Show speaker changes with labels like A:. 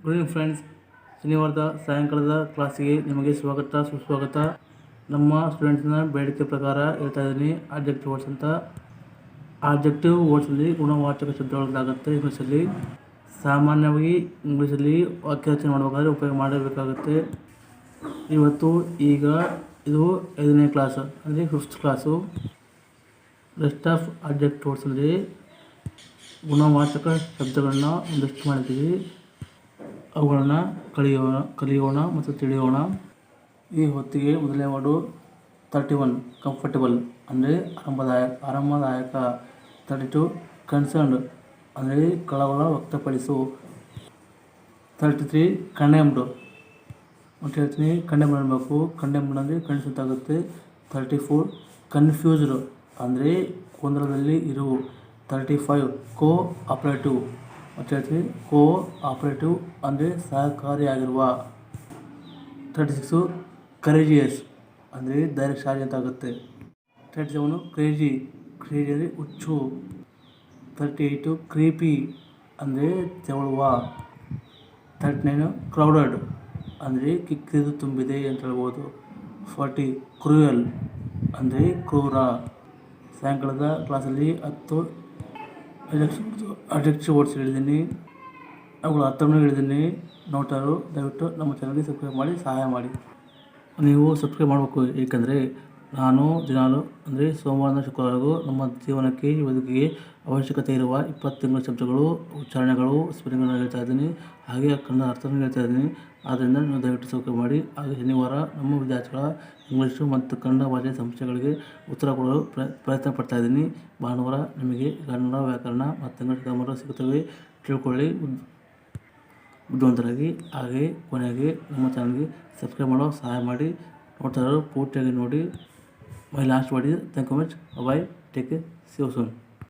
A: Good evening friends ಶನಿವಾರದ ಸಾಯಂಕಾಲದ ಕ್ಲಾಸಿಗೆ ನಿಮಗೆ ಸ್ವಾಗತ, ಸುಸ್ವಾಗತ. ನಮ್ಮ ಸ್ಟೂಡೆಂಟ್ಸ್ನ ಬೇಡಿಕೆ ಪ್ರಕಾರ ಹೇಳ್ತಾ ಇದ್ದೀನಿ. ಆಬ್ಜೆಕ್ಟಿವ್ ವರ್ಡ್ಸ್ ಅಂತ. ಆಬ್ಜೆಕ್ಟಿವ್ ವರ್ಡ್ಸಲ್ಲಿ ಗುಣವಾಚಕ ಶಬ್ದಗಳಾಗುತ್ತೆ ಇಂಗ್ಲೀಷಲ್ಲಿ. ಸಾಮಾನ್ಯವಾಗಿ ಇಂಗ್ಲೀಷಲ್ಲಿ ವಾಕ್ಯ ರಚನೆ ಮಾಡಬೇಕಾದ್ರೆ ಉಪಯೋಗ ಮಾಡಬೇಕಾಗುತ್ತೆ. ಇವತ್ತು ಈಗ ಇದು ಐದನೇ ಕ್ಲಾಸ್ ಅಂದರೆ fifth class rest of object ವರ್ಡ್ಸಲ್ಲಿ ಗುಣವಾಚಕ ಶಬ್ದಗಳನ್ನ ಒಂದಷ್ಟು ಮಾಡಿದ್ದೀವಿ. ಅವುಗಳನ್ನು ಕಲಿಯೋಣ ಕಲಿಯೋಣ ಮತ್ತು ತಿಳಿಯೋಣ. ಈ ಹೊತ್ತಿಗೆ ಮೊದಲನೇ ವರ್ಡು ತರ್ಟಿ ಒನ್ ಕಂಫರ್ಟಬಲ್ ಅಂದರೆ ಆರಂಭದಾಯಕ ಆರಂಭದಾಯಕ ತರ್ಟಿ ಟು ಕನ್ಸರ್ನ್ಡ್ ಅಂದರೆ ಕಳವಳ ವ್ಯಕ್ತಪಡಿಸು. ತರ್ಟಿ ತ್ರೀ ಕಂಡೆಮ್ಡ್ ಅಂತ ಹೇಳ್ತೀನಿ. ಕಂಡೆಮ್ ಮಾಡಬೇಕು ಕಂಡೆಮ್ಡ್ ಅಂದರೆ ಕಣಿಸುತ್ತಾಗುತ್ತೆ. ತರ್ಟಿ ಫೋರ್ ಕನ್ಫ್ಯೂಸ್ಡ್ ಅಂದರೆ ಗೊಂದಲದಲ್ಲಿ ಇರು. ತರ್ಟಿ ಫೈವ್ ಕೋ ಆಪ್ರೇಟಿವ್ ಹೇಳ್ತೀನಿ ಕೋ ಆಪರೇಟಿವ್ ಅಂದರೆ ಸಹಕಾರಿಯಾಗಿರುವ. ತರ್ಟಿ ಸಿಕ್ಸು ಕರೇಜಿಯಸ್ ಅಂದರೆ ಧೈರ್ಯಶಾಲಿ ಅಂತ ಆಗುತ್ತೆ ತರ್ಟಿ ಸೆವೆನು ಕ್ರೇಜಿ ಕ್ರೇಜಿ ಅಂದರೆ ಹುಚ್ಚು. ತರ್ಟಿ ಏಯ್ಟು ಕ್ರೀಪಿ ಅಂದರೆ ತೆವಳುವ. ತರ್ಟಿ ನೈನು ಕ್ರೌಡೆಡ್ ಅಂದರೆ ಕಿಕ್ಕಿದು ತುಂಬಿದೆ ಅಂತ ಹೇಳ್ಬೋದು. ಫಾರ್ಟಿ ಕ್ರೂಯಲ್ ಅಂದರೆ ಕ್ರೂರ. ಸಾಯಂಕಾಲದ ಕ್ಲಾಸಲ್ಲಿ ಹತ್ತು ಅಡ್ಜೆಕ್ಟಿವ್ ವರ್ಡ್ಸ್ ಹೇಳಿದ್ದೀನಿ. ಅವುಗಳ ಅರ್ಥವನ್ನು ಹೇಳಿದ್ದೀನಿ. ನೋಟರು ದಯವಿಟ್ಟು ನಮ್ಮ ಚಾನಲ್ಗೆ ಸಬ್ಸ್ಕ್ರೈಬ್ ಮಾಡಿ, ಸಹಾಯ ಮಾಡಿ. ನೀವು ಸಬ್ಸ್ಕ್ರೈಬ್ ಮಾಡಬೇಕು ಏಕೆಂದರೆ ನಾನು ದಿನಾಲು, ಅಂದರೆ ಸೋಮವಾರದಿಂದ ಶುಕ್ರವಾರವರೆಗೂ ನಮ್ಮ ಜೀವನಕ್ಕೆ, ಬದುಕಿಗೆ ಅವಶ್ಯಕತೆ ಇರುವ ಇಪ್ಪತ್ತು ತಿಂಗಳ ಶಬ್ದಗಳು, ಉಚ್ಚಾರಣೆಗಳು, ಸ್ಪೆಲ್ಲಿಂಗ್ಗಳನ್ನು ಹೇಳ್ತಾ ಇದ್ದೀನಿ. ಹಾಗೆ ಕನ್ನಡ ಅರ್ಥವನ್ನು ಹೇಳ್ತಾ ಇದ್ದೀನಿ. ಆದ್ದರಿಂದ ನೀವು ದಯವಿಟ್ಟು ಸೌಕರ್ಯ ಮಾಡಿ. ಹಾಗೆ ಶನಿವಾರ ನಮ್ಮ ವಿದ್ಯಾರ್ಥಿಗಳ ಇಂಗ್ಲೀಷು ಮತ್ತು ಕನ್ನಡ ಭಾಷೆ ಸಮಸ್ಯೆಗಳಿಗೆ ಉತ್ತರ ಕೊಡಲು ಪ್ರ, ಪ್ರಯತ್ನ ಪಡ್ತಾ ಇದ್ದೀನಿ. ಭಾನುವಾರ ನಿಮಗೆ ಕನ್ನಡ ವ್ಯಾಕರಣ ಮತ್ತು ಇಂಗ್ಲೀಷ್ ಗ್ರಾಮರ್ ಸಿಗುತ್ತವೆ ತಿಳ್ಕೊಳ್ಳಿ. ಬುದ್ಧಿ ಬುದ್ಧಿವಂತರಾಗಿ, ಹಾಗೆ ಕೊನೆಗೆ ನಮ್ಮ ಚಾನಲ್ಗೆ ಸಬ್ಸ್ಕ್ರೈಬ್ ಮಾಡೋ ಸಹಾಯ ಮಾಡಿ. ನೋಡ್ತಾ ಇರೋರು ಪೂರ್ತಿಯಾಗಿ ನೋಡಿ. my last word is thank you much bye take care see you soon